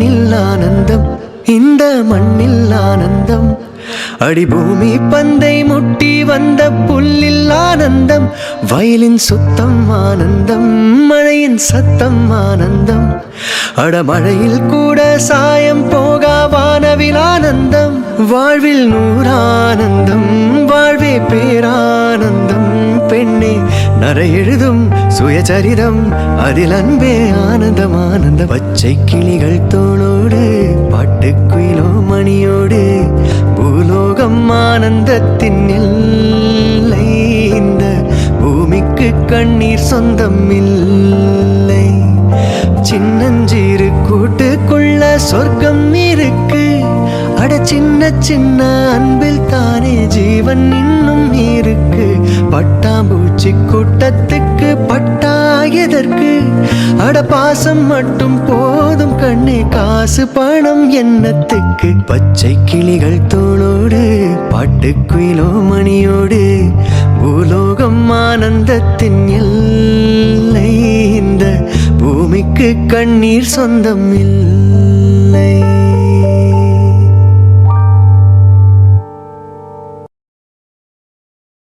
மண்ணில் ஆனந்தம் இந்த மண்ணில் ஆனந்தம். அடிபூமி பந்தை முட்டி வந்த புல்லில் ஆனந்தம் வயலின் சுத்தம் ஆனந்தம் மழையின் சத்தம் ஆனந்தம். அடமழையில் கூட சாயம் போகாவானவில் ஆனந்தம் வாழ்வில் நூறானந்தம். பெண்ணே நரை எழுதும் சுயசரிதம் அதில் அன்பே ஆனந்தம் ஆனந்த பச்சை கிளிகள் தோளோடு பாட்டுக்குயிலோ மணியோடு பூலோகம் ஆனந்தத்தின் இல்லை. இந்த பூமிக்கு கண்ணீர் சொந்தம் இல்லை. சின்னஞ்சீரு கூட்டுக்குள்ள சொர்க்கம் இருக்கு. அட சின்ன சின்ன அன்பில் தானே ஜீவன் இன்னும் இருக்கு. பட்டாம்பூச்சி கூட்டத்துக்கு பட்டா எதற்கு? அட பாசம் மட்டும் போதும் கண்ணே காசு பணம் எண்ணத்துக்கு பச்சை கிளிகள் தோளோடு பாட்டுக்குயிலோ மணியோடு பூலோகம் ஆனந்தத்தின் எல்லை இந்த பூமிக்கு கண்ணீர் சொந்தம் இல்லை.